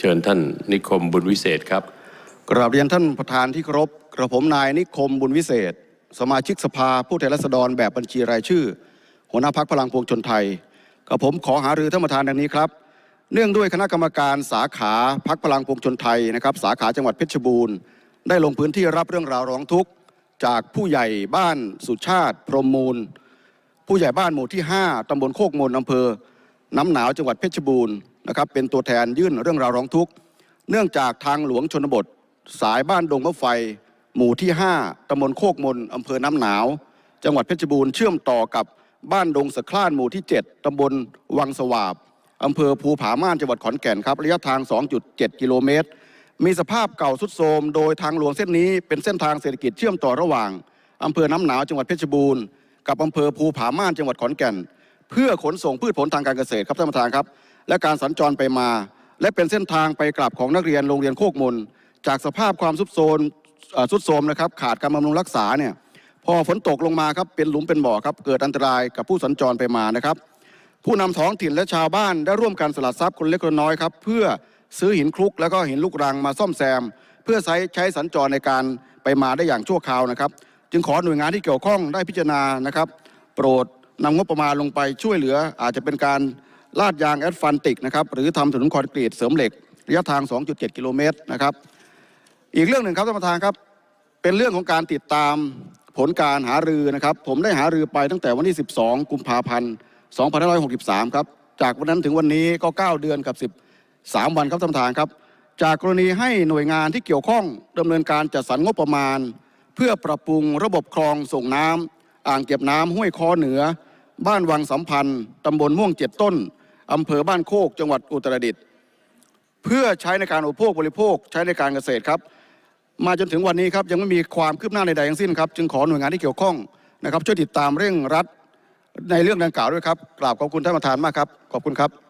เชิญท่านนิคมบุญวิเศษครับกราบเรียนท่านประธานที่เคารพกระผมนายนิคมบุญวิเศษ สมาชิกสภาผู้แทนราษฎรแบบบัญชีรายชื่อ หัวหน้าพักพลังพวงชนไทยกระผมขอหารือท่านประธานดังนี้ครับ เนื่องด้วยคณะกรรมการสาขาพักพลังพวงชนไทยนะครับ สาขาจังหวัดเพชรบูรณ์ ได้ลงพื้นที่รับเรื่องราวร้องทุกข์ จากผู้ใหญ่บ้านสุชาติ พรหมมูล ผู้ใหญ่บ้านหมู่ที่ 5ตำบลโคกมนอำเภอ น้ำหนาวจังหวัดเพชรบูรณ์ นะครับเป็นตัวแทนยื่นเรื่องราวร้องทุกข์ เนื่องจากทางหลวงชนบท สายบ้านดงมะไฟ หมู่ที่ 5ตำบลโคกมนอำเภอน้ำหนาว จังหวัดเพชรบูรณ์เชื่อมต่อกับบ้านดงสะคล้านหมู่ที่ 7ตำบลวังสวาบอำเภอภูผาม่านจังหวัดขอนแก่นครับระยะทาง 2.7 กิโลเมตร มีสภาพเก่าทรุดโทรมโดยทางหลวงเส้นนี้เป็นเส้นทางเศรษฐกิจเชื่อมต่อระหว่างอำเภอน้ำหนาวจังหวัดเพชรบูรณ์กับอำเภอภูผาม่านจังหวัดขอนแก่น เพื่อขนส่งพืชผลทางการเกษตรครับท่านประธานครับ และการสัญจรไปมา และเป็นเส้นทางไปกลับของนักเรียนโรงเรียนโคกมนจากสภาพความสุดโทรมสุดโทรมนะครับขาดการบำรุงรักษาเนี่ยพอฝนตกลงมาครับเป็นหลุมเป็นบ่อครับเกิดอันตรายกับผู้สัญจรไปมานะครับ ผู้นำท้องถิ่นและชาวบ้านได้ร่วมกันสลัดทรัพย์คนเล็กคนน้อยครับเพื่อซื้อหินคลุกแล้วก็หินลูกรังมาซ่อมแซม เพื่อใช้ใช้สัญจรในการไปมาได้อย่างชั่วคราวนะครับ จึงขอหน่วยงานที่เกี่ยวข้องได้พิจารณานะครับ โปรดนำงบประมาณลงไปช่วยเหลืออาจจะเป็นการ ลาดยางแอดฟันติกนะครับหรือทำถนนคอนกรีตเสริมเหล็กระยะทาง 2.7 กิโลเมตรนะครับ อีกเรื่องหนึ่งครับท่านประธานครับ เป็นเรื่องของการติดตามผลการหารือนะครับ ผมได้หารือไปตั้งแต่วันที่ 12 กุมภาพันธ์ 2563 ครับ จากวันนั้นถึงวันนี้ก็ 9 เดือนกับ 13 วันครับท่านประธานครับ จากกรณีให้หน่วยงานที่เกี่ยวข้องดำเนินการจัดสรรงบประมาณ เพื่อปรับปรุงระบบคลองส่งน้ำอ่างเก็บน้ำห้วยคอเหนือ บ้านวังสัมพันธ์ตำบลม่วงเจ็ดต้น อำเภอบ้านโคกจังหวัดอุตรดิตถ์เพื่อใช้ในการอุปโภคบริโภคใช้ในการเกษตรครับ มาจนถึงวันนี้ครับยังไม่มีความคืบหน้าใดๆทั้งสิ้นครับจึงขอหน่วยงานที่เกี่ยวข้องนะครับช่วยติดตามเร่งรัดในเรื่องดังกล่าวด้วยครับกราบขอบคุณท่านประธานมากครับขอบคุณครับ